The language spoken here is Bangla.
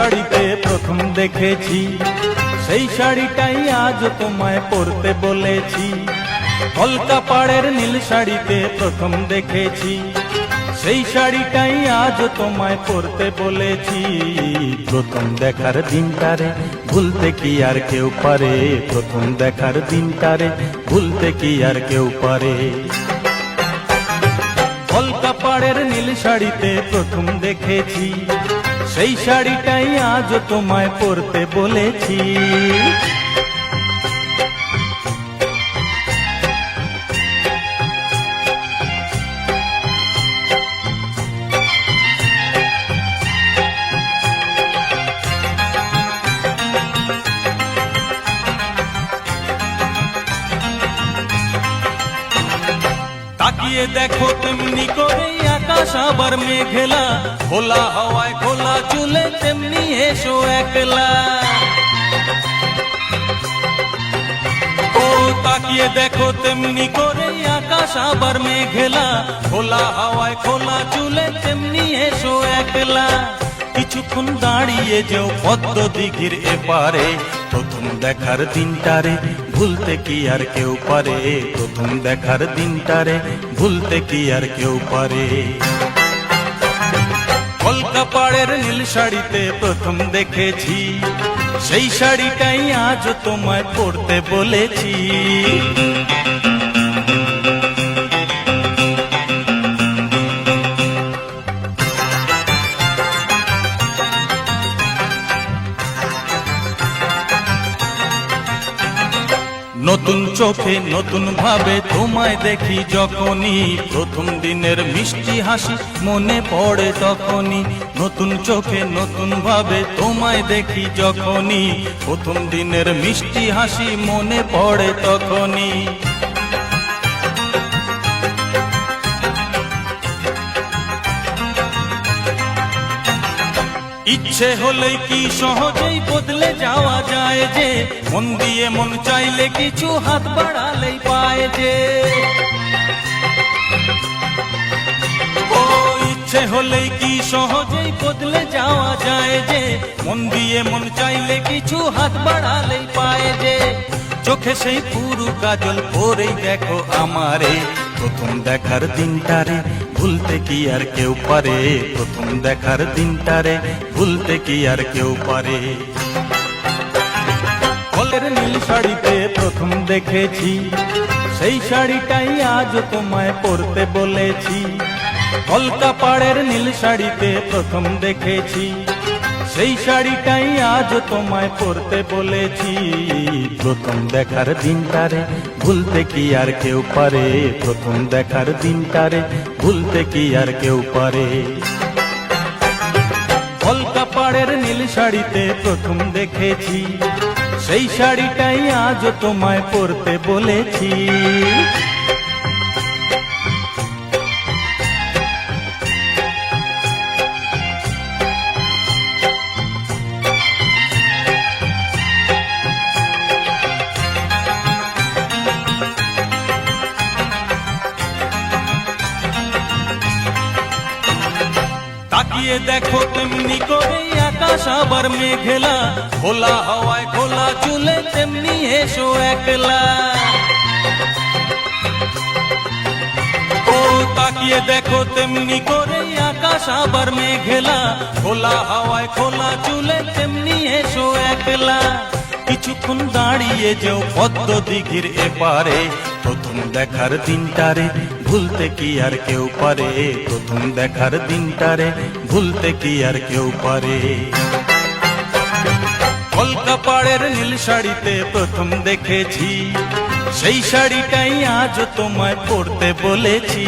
শাড়িতে প্রথম দেখেছি। সেই শাড়িটাই আজ তোমায় পরতে বলেছি। হলকা পাড়ের নীল শাড়িতে প্রথম দেখেছি। সেই শাড়িটাই আজ তোমায় পরতে বলেছি। প্রথম দেখার দিনটারে ভুলতে কি আর কেউ পারে? প্রথম দেখার দিনটারে ভুলতে কি আর কেউ পারে? হলকা পাড়ের নীল শাড়িতে প্রথম দেখেছি। সেই শাড়িটাই আজ তোমায় পরতে বলেছি। তাকিয়ে দেখো তেমনি করে আকাশ আবার মেঘেলা, খোলা হাওয়ায় এসো একলা। ও তাকিয়ে দেখো তেমনি করে আকাশ আবার মেঘেলা। খোলা হাওয়ায়, খোলা চুলে তেমনি এসো একলা। কিছুক্ষণ দাঁড়িয়ে যেও পদ্ম দিঘির এপারে। প্রথম দেখার দিনটারে ভুলতে কি আর কেউ পারে? প্রথম দেখার দিনটারে ভুলতে কি আর কেউ পারে? কলকা পাড়ের নীল শাড়িতে প্রথম দেখেছি। সেই শাড়িটাই আজ তোমায় পড়তে বলেছি। নতুন চোখে নতুন ভাবে তোমায় দেখি যখনই, প্রথম দিনের মিষ্টি হাসি মনে পড়ে তখনই, নতুন চোখে নতুন ভাবে তোমায় দেখি যখনই, প্রথম দিনের মিষ্টি হাসি মনে পড়ে তখনই। ইচ্ছে হলে কি সহজেই বদলে যাওয়া যায় যে? মন দিয়ে মন চাইলে কিছু হাত বাড়ালেই পায় যে? ইচ্ছে কি সহজেই বদলে যাওয়া যায় যে? মন দিয়ে মন চাইলে কিছু হাত বাড়ালেই পায় যে? চোখে সেই পুরু কাজল পরেই দেখো আমারে। প্রথম দেখার দিনটারে ভুলতে কি আর কেউ পারে? প্রথম দেখার দিনটারে ভুলতে কি আর কেউ পারে? কলের নীল শাড়িতে প্রথম দেখেছি, সেই শাড়িটাই আজ তোমায় পরতে বলেছি। কলকা পাড়ের নীল শাড়িতে প্রথম দেখেছি, সেই শাড়িটাই আজ তোমায় পরতে বলেছি। প্রথম দেখার দিনটারে ভুলতে কি আর কেউ পারে? প্রথম দেখার দিনটারে ভুলতে কি আর কেউ পারে? হলকা পাড়ের নীল শাড়িতে প্রথম দেখেছি, সেই শাড়িটাই আজ তোমায় পরতে বলেছি। তাকিয়ে দেখো তেমনি করে আকাশ আবার মেঘেলা। খোলা হওয়ায় খোলা চুলে তেমনি এসো একলা। তাকিয়ে দেখো তেমনি করে আকাশ আবার মেঘেলা। খোলা হাওয়ায় খোলা চুলে তেমনি এসো একলা। কিছুক্ষণ দাঁড়িয়ে যেও পদ্ম দিঘির এপারে। প্রথম দেখার দিনটারে ভুলতে কি আর কেউ পারে। প্রথম দেখার দিনটারে ভুলতে কি আর কেউ পারে। কলকা পাড়ের নীল শাড়িতে প্রথম দেখেছি, সেই শাড়িটাই আজ তোমায় পরতে বলেছি।